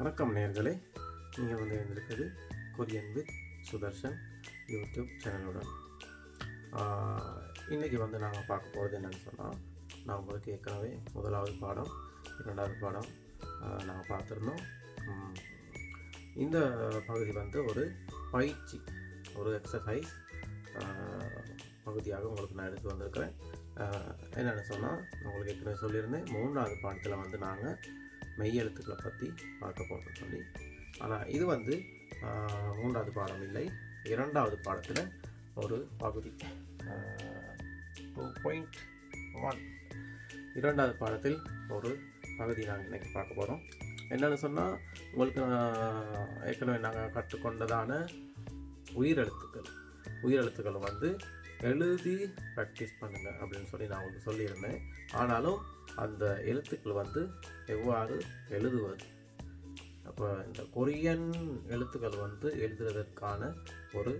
வணக்கம் நேர்களே. நீங்கள் வந்து இருந்திருக்குது கொரியன் வித் சுதர்ஷன் யூடியூப் சேனலுடன். இன்றைக்கி வந்து நாங்கள் பார்க்க போகிறது என்னென்னு சொன்னால் நான் உங்களுக்கு ஏற்கனவே முதலாவது பாடம் இரண்டாவது பாடம் நாங்கள் பார்த்துருந்தோம். இந்த பகுதி வந்து ஒரு பயிற்சி ஒரு எக்ஸசைஸ் பகுதியாக உங்களுக்கு நான் எடுத்து வந்திருக்கிறேன். என்னென்னு சொன்னால் உங்களுக்கு ஏற்கனவே சொல்லியிருந்தேன் மூன்றாவது பாடத்தில் வந்து நாங்கள் மெய்யெழுத்துக்களை பற்றி பார்க்க போகிறோம் சொல்லி. ஆனால் இது வந்து மூன்றாவது பாடம் இல்லை. இரண்டாவது பாடத்தில் ஒரு பகுதி. டூ பாயிண்ட் ஒன் இரண்டாவது பாடத்தில் ஒரு பகுதி நாங்கள் இன்றைக்கி பார்க்க போகிறோம் என்னென்னு சொன்னால் உங்களுக்கு ஏற்கனவே நாங்கள் கற்றுக்கொண்டதான உயிரெழுத்துக்கள். உயிரெழுத்துக்களை வந்து எழுதி ப்ராக்டிஸ் பண்ணுங்கள் அப்படின்னு சொல்லி நான் உங்களுக்கு சொல்லியிருந்தேன். ஆனாலும் அந்த எழுத்துக்கள் வந்து எவ்வாறு எழுதுவது? அப்போ இந்த கொரியன் எழுத்துக்கள் வந்து எழுதுறதற்கான ஒரு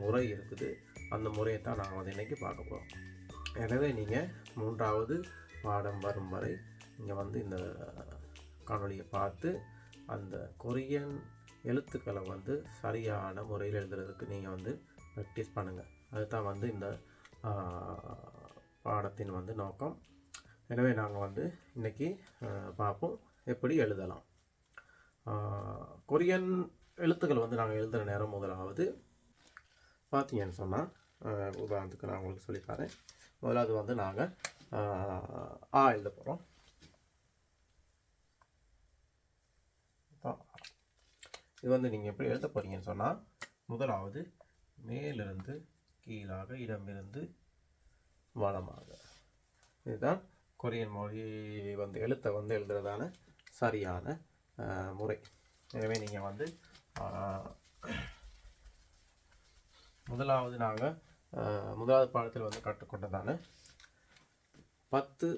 முறை இருக்குது. அந்த முறையை தான் நாங்கள் வந்து இன்றைக்கி பார்க்க போகிறோம் எனவே நீங்கள் மூன்றாவது பாடம் வரும் வரை நீங்கள் வந்து இந்த காணொலியை பார்த்து அந்த கொரியன் எழுத்துக்களை வந்து சரியான முறையில் எழுதுறதுக்கு நீங்கள் வந்து ப்ராக்டிஸ் பண்ணுங்கள் அதுதான் வந்து இந்த பாடத்தின் வந்து நோக்கம். எனவே நாங்கள் வந்து இன்றைக்கி பார்ப்போம். எப்படி எழுதலாம்? கொரியன் எழுத்துக்கள் வந்து நாங்கள் எழுதுகிற நேரம் முதலாவது. பார்த்தீங்கன்னு சொன்னால் உதாரணத்துக்கு நான் உங்களுக்கு சொல்லித்தரேன் முதலாவது வந்து நாங்கள் ஆ எழுத போகிறோம் இது வந்து நீங்கள் எப்படி எழுத போகிறீங்கன்னு சொன்னால் முதலாவது மேலிருந்து கீழாக இடமிருந்து வளமாக இதுதான் கொரியன் மொழி வந்து எழுத்தை வந்து எழுதுறதான சரியான முறை. எனவே நீங்கள் வந்து முதலாவது நாங்கள் முதலாவது பாடத்தில் வந்து கற்றுக்கொண்டதான பத்து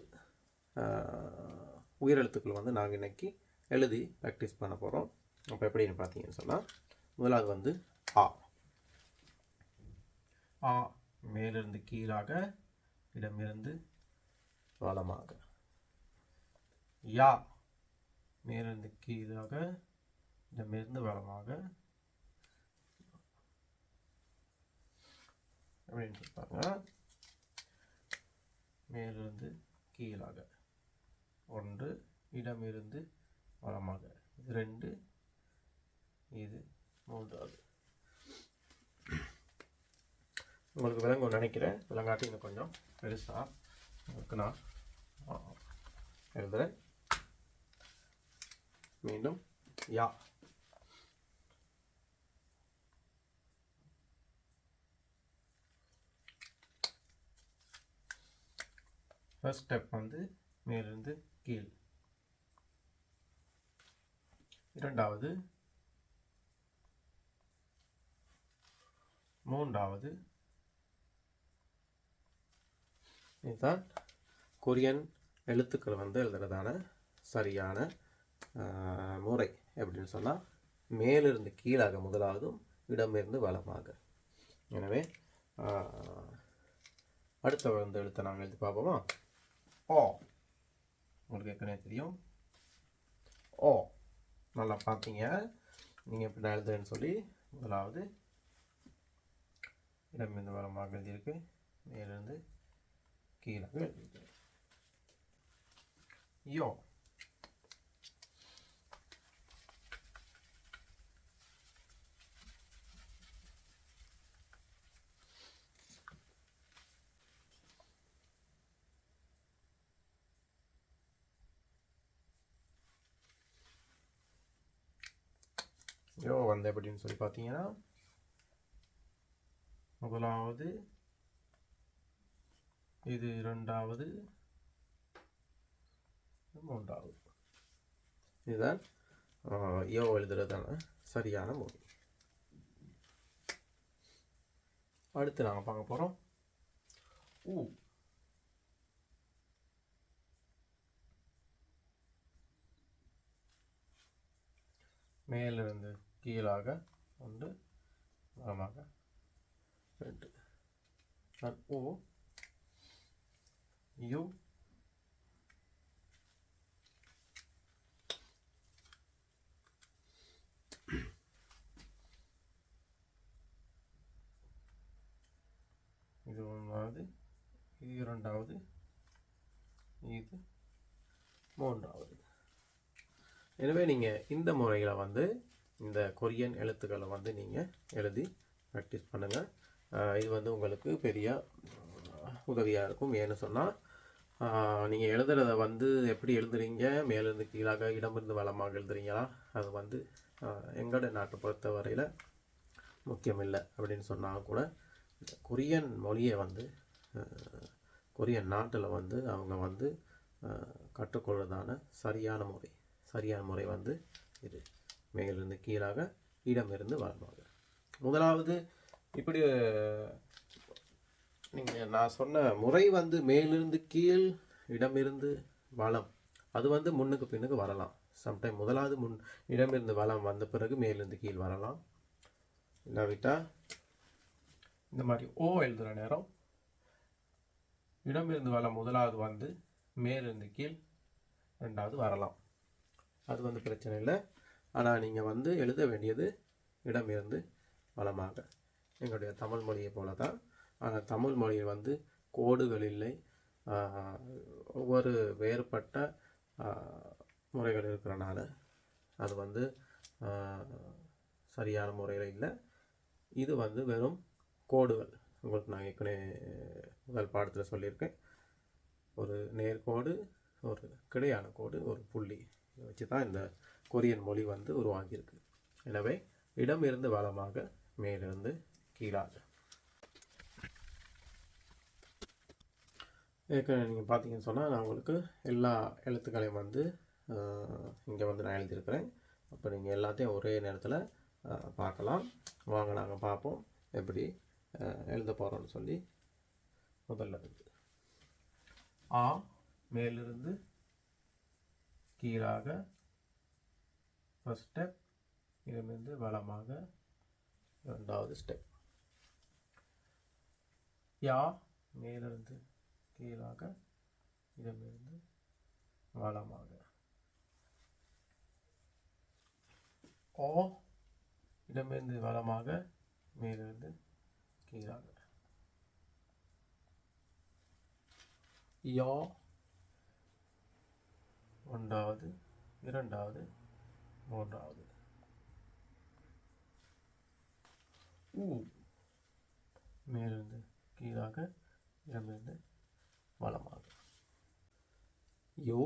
உயிரெழுத்துக்கள் வந்து நாங்கள் இன்றைக்கி எழுதி ப்ராக்டிஸ் பண்ண போகிறோம் அப்போ எப்படின்னு பார்த்தீங்கன்னு சொன்னால் முதலாவது வந்து ஆ. ஆ மேலிருந்து கீழாக இடமிருந்து வளமாக யா மேலிருந்து கீழாக இடமிருந்து வளமாக அப்படின்னு சொல்லிட்டாங்க மேலிருந்து கீழாக. ஒன்று இடமிருந்து வளமாக இது ரெண்டு இது மூன்றாவது. உங்களுக்கு விளங்கும் நினைக்கிறேன். விலங்காட்டி இன்னும் கொஞ்சம் பெருசாக உங்களுக்கு நான் ஆ, எழுதுறேன். மீண்டும் யா. ஃபர்ஸ்ட் ஸ்டெப் வந்து மேலிருந்து கீழ். இரண்டாவது. மூன்றாவது. இதுதான் கொரியன் எழுத்துக்கள் வந்து எழுதுறதான சரியான முறை எப்படின்னு சொன்னால் மேலிருந்து கீழாக முதலாவதும் இடமிருந்து வளமாக எனவே அடுத்த வந்து எழுத்தை நாங்கள் எழுதி பார்ப்போமா? ஓ உங்களுக்கு ஏற்கனவே தெரியும். ஓ நல்லா பார்த்தீங்க நீங்கள் எப்படி நான் எழுதுறேன்னு சொல்லி முதலாவது இடமிருந்து வளமாக எழுதியிருக்கு. மேலிருந்து கீழாக எழுதியிருக்கு யோ. யோ வந்து எப்படின்னு சொல்லி பார்த்தீங்கன்னா முதலாவது இது இரண்டாவது மூன்றாவது. இதுதான் யோ எழுதுறதான சரியான மொழி. அடுத்து நாங்கள் பார்க்க போகிறோம் ஊ. மேலிருந்து கீழாக ஒன்று வலமாக ரெண்டு. Йоу. இது ஒன்றாவது இது இரண்டாவது இது மூன்றாவது. எனவே நீங்கள் இந்த முறையில் வந்து இந்த கொரியன் எழுத்துக்களை வந்து நீங்கள் எழுதி ப்ராக்டிஸ் பண்ணுங்கள் இது வந்து உங்களுக்கு பெரிய உதவியாக இருக்கும். ஏன்னு சொன்னால் நீங்கள் எழுதுறத வந்து எப்படி எழுதுறீங்க? மேலிருந்து கீழாக இடமிருந்து வளமாக எழுதுறீங்களா? அது வந்து எங்களோட நாட்டை பொறுத்த வரையில் முக்கியமில்லை அப்படின்னு சொன்னால் கூட கொரியன் மொழியை வந்து கொரியன் நாட்டில் வந்து அவங்க வந்து கற்றுக்கொள்வதான சரியான முறை சரியான முறை வந்து இது. மேலிருந்து கீழாக இடமிருந்து வளமாக முதலாவது இப்படி நீங்கள் நான் சொன்ன முறை வந்து மேலிருந்து கீழ் இடமிருந்து வளம் அது வந்து முன்னுக்கு பின்னுக்கு வரலாம். சம்டைம் முதலாவது முன் இடமிருந்து வளம் வந்த பிறகு மேலிருந்து கீழ் வரலாம். இல்லாவிட்டால் இந்த மாதிரி ஓ எழுதுகிற நேரம். இடமிருந்து வளம் முதலாவது வந்து மேலிருந்து கீழ் ரெண்டாவது வரலாம். அது வந்து பிரச்சனை இல்லை. ஆனால் நீங்கள் வந்து எழுத வேண்டியது இடமிருந்து வளமாக எங்களுடைய தமிழ் மொழியை போல தான் ஆனால் தமிழ் மொழியில் வந்து கோடுகள் இல்லை. ஒவ்வொரு வேறுபட்ட முறைகள் இருக்கிறனால அது வந்து சரியான முறையில் இல்லை. இது வந்து வெறும் கோடுகள். உங்களுக்கு நான் ஏற்கனவே முதல் பாடத்தில் சொல்லியிருக்கேன். ஒரு நேர்கோடு ஒரு கிடையான கோடு ஒரு புள்ளி. இதை வச்சு தான் இந்த கொரியன் மொழி வந்து உருவாகியிருக்கு. எனவே இடமிருந்து வளமாக மேலிருந்து கீழாக. ஏற்கனவே நீங்கள் பார்த்தீங்கன்னு சொன்னால் நான் உங்களுக்கு எல்லா எழுத்துக்களையும் வந்து இங்கே வந்து நான் எழுதியிருக்கிறேன். அப்போ நீங்கள் எல்லாத்தையும் ஒரே நேரத்தில் பார்க்கலாம். வாங்க நாங்கள் பார்ப்போம் எப்படி எழுத போகிறோம்னு சொல்லி முதல்ல இருந்து ஆ மேலிருந்து கீழாக ஃபஸ்ட் ஸ்டெப் இடமிருந்து வளமாக இரண்டாவது ஸ்டெப் யா மேலிருந்து கீழாக இடமிருந்து வலமாக. ஓ இடமிருந்து வலமாக மேலிருந்து கீழாக. யோ ஒன்றாவது இரண்டாவது மூன்றாவது. ஊ மேலிருந்து கீழாக இடமிருந்து வலமாக யோ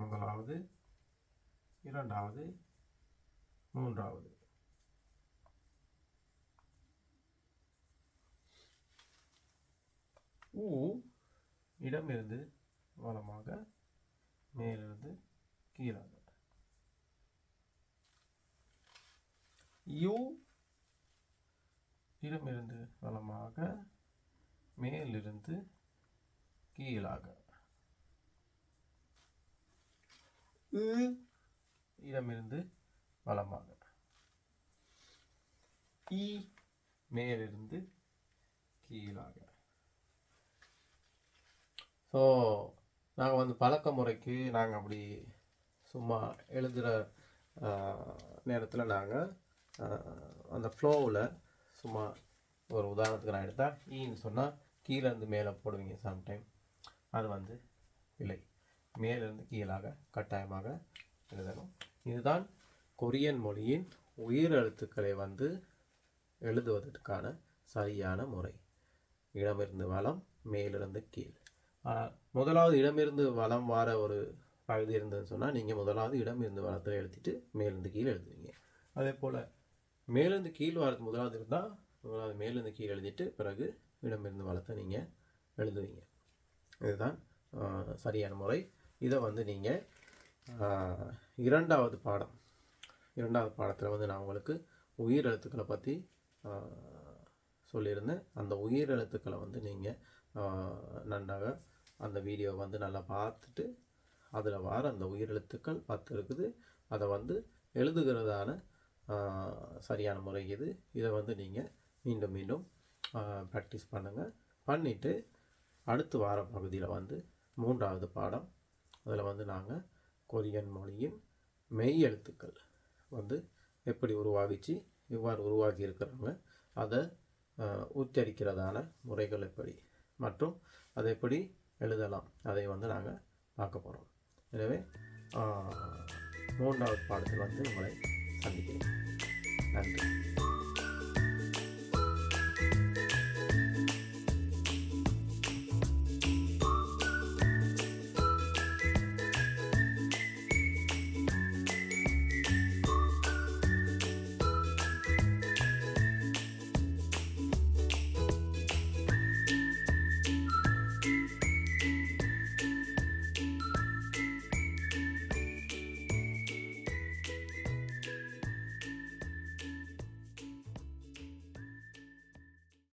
முதலாவது இரண்டாவது மூன்றாவது. ஊ இடமிருந்து வளமாக மேலிருந்து கீழாக. யூ இடமிருந்து வளமாக மேலிருந்து கீழாக. இடமிருந்து வலமாக. இ மேலிருந்து கீழாக. ஸோ நாங்கள் வந்து பழக்க முறைக்கு நாங்கள் அப்படி சும்மா எழுதுகிற நேரத்தில் நாங்கள் அந்த ஃப்ளோவில் சும்மா ஒரு உதாரணத்துக்கு நான் எடுத்தால் ஈன்னு சொன்னால் கீழேருந்து மேலே போடுவீங்க சம்டைம் அது வந்து இல்லை மேலிருந்து கீழாக கட்டாயமாக எழுதணும். இதுதான் கொரியன் மொழியின் உயிர் எழுத்துக்களை வந்து எழுதுவதற்கான சரியான முறை. இடமிருந்து வளம் மேலிருந்து கீழ். ஆனால் முதலாவது இடமிருந்து வளம் வார ஒரு பகுதி இருந்ததுன்னு சொன்னால் நீங்கள் முதலாவது இடமிருந்து வளத்தில் எழுதிட்டு மேலிருந்து கீழ் எழுதுவீங்க. அதே போல் மேலிருந்து கீழ் வாரது முதலாவது இருந்தால் முதலாவது மேலிருந்து கீழ் எழுதிட்டு பிறகு இடமிருந்து வளத்தை நீங்கள் எழுதுவீங்க. இதுதான் சரியான முறை. இதை வந்து நீங்கள் இரண்டாவது பாடம். இரண்டாவது பாடத்தில் வந்து நான் உங்களுக்கு உயிர் எழுத்துக்களை பற்றி சொல்லியிருந்தேன். அந்த உயிர் எழுத்துக்களை வந்து நீங்கள் நன்றாக அந்த வீடியோவை வந்து நல்லா பார்த்துட்டு அதில் வர அந்த உயிர் எழுத்துக்கள் பத்து இருக்குது. அதை வந்து எழுதுகிறதான சரியான முறை இது. இதை வந்து நீங்கள் மீண்டும் மீண்டும் ப்ராக்டிஸ் பண்ணுங்கள் பண்ணிவிட்டு அடுத்து வார பகுதியில் வந்து மூன்றாவது பாடம். அதில் வந்து நாங்கள் கொரியன் மொழியின் மெய் எழுத்துக்கள் வந்து எப்படி உருவாகிச்சு எவ்வாறு உருவாகி இருக்கிறாங்க அதை உச்சரிக்கிறதான முறைகள் எப்படி மற்றும் அதை எப்படி எழுதலாம் அதை வந்து நாங்கள் பார்க்க போகிறோம் எனவே மூன்றாவது பாடத்தில் வந்து உங்களை சந்திக்கிறேன். நன்றி.